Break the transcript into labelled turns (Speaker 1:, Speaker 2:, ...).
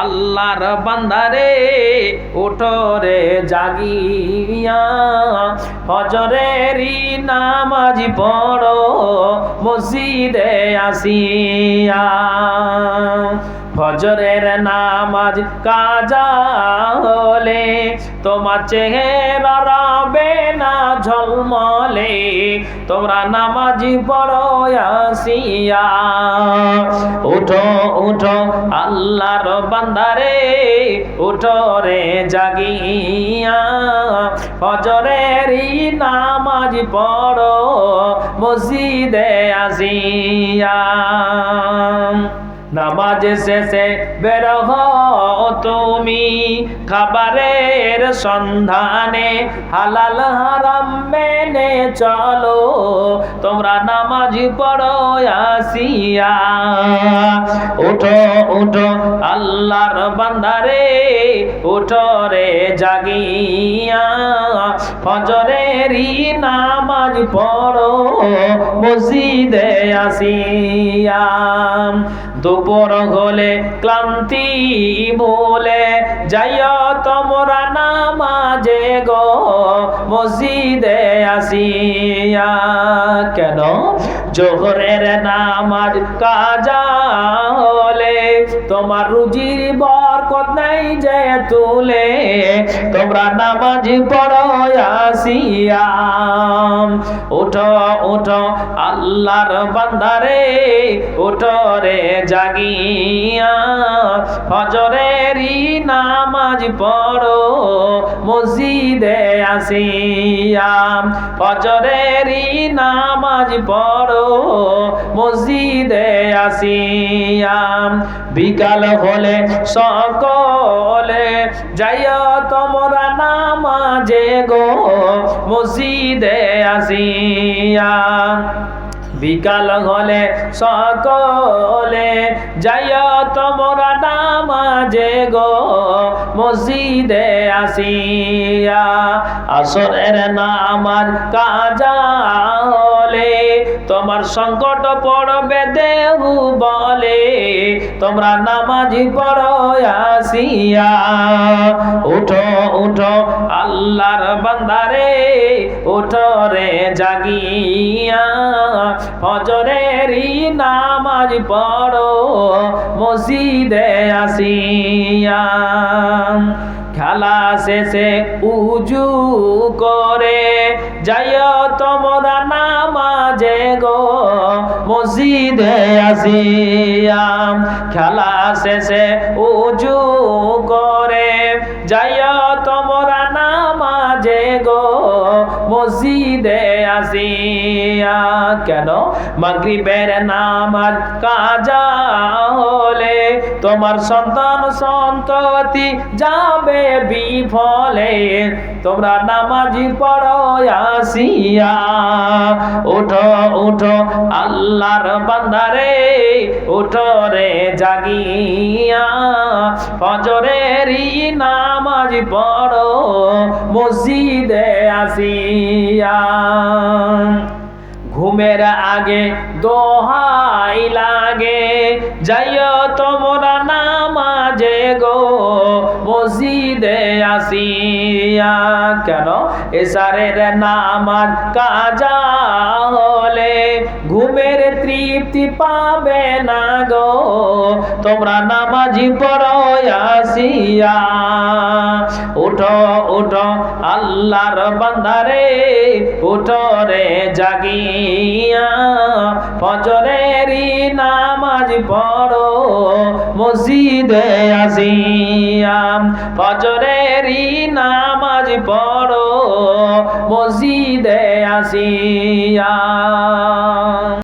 Speaker 1: আল্লাহর বান্দারে ওঠরে জাগিয়া। ফজরেরই নামাজ পড়ো মসজিদে আসিয়া। ফজরের নামাজ কাজা হলে তোমার চেহারা রবে না ঝলমলে, তোমরা নামাজি পড়ো আসিয়া উঠো উঠো, আল্লাহর বান্দারে, উঠো রে জাগিয়া। ফজরেরই নামাজ পড়ো মসজিদে আসিয়া। নামাজ শেষে বের তুমি খাবারের সন্ধানে, হালাল হারাম মেনে চলো। তোমরা নামাজ পড়ো আসিয়া। উঠো উঠো, আল্লাহর বান্দারে, উঠো রে জাগিয়া। ফজরেরই নামাজ পড়ো, মসজিদে আসিয়া। দুপুর হলে ক্লান্তি বলে, যাইও তোমরা নামাজে গো, মসজিদে আসিয়া। কেন? জোহরের নামাজ কাজা হলে তোমার রুজির বরকত নাই যে তুলে, তোমরা নামাজ পড়ো আসিয়া উঠো উঠো, আল্লাহর বান্দারে, উঠো রে জাগিয়া। ফজরেরই নামাজ পড়ো। মসজিদে আসিয়া ফজরেরই নামাজ পড়ো। মসজিদে আসিয়া বিকাল হলে সকলে যাইয়া তোমরা নামাজে গো। মসজিদে আসিয়া বিকাল হলে সকলে যাইয়া তোমরা নামাজে মসজিদে আসিয়া আসরের নামাজ কাজা হলে তোমার সংকট পড়বে দেহু বলে, তোমরা নামাজি পড়ো আসিয়া। উঠো উঠো, আল্লাহর বান্দারে, উঠো রে জাগিয়া। ফজরেরই নামাজ পড়ো, মসজিদে আসিয়া। খেলা শেষে উজু করে, যাইও তোমরা নামাজে গো মসজিদে আসিয়াম খেলা শেষে উজু করে। যাইও তোমরা নামাজে গো মসজিদে আসিয়া কেন? মাগরিবের নামাজ কাজা হলে তোমার সন্তান সন্ততি যাবে বিফলে। তোমরা নামাজি পড়ো আসিয়া। উঠো উঠো আল্লাহর বান্দারে, উঠো রে জাগিয়া। ফজরেরই নামাজ পড়ো, মসজিদে আসিয়া। ঘুমের আগে দোহাই লাগে। যাইও তোমরা নামাজে গো, মসজিদে আসিয়া। কেন? এসারের নামাজ কাজা হলে ঘুমের তৃপ্তি পাবে না গো। তোমরা নামাজি পড়ো আসিয়া। উঠো আল্লাহর বান্দারে উঠো রে জাগিয়া ফজরেরই নামাজ পড়ো, মসজিদে আসিয়া ফজরেরই নামাজ পড়ো, মসজিদে আসিয়া।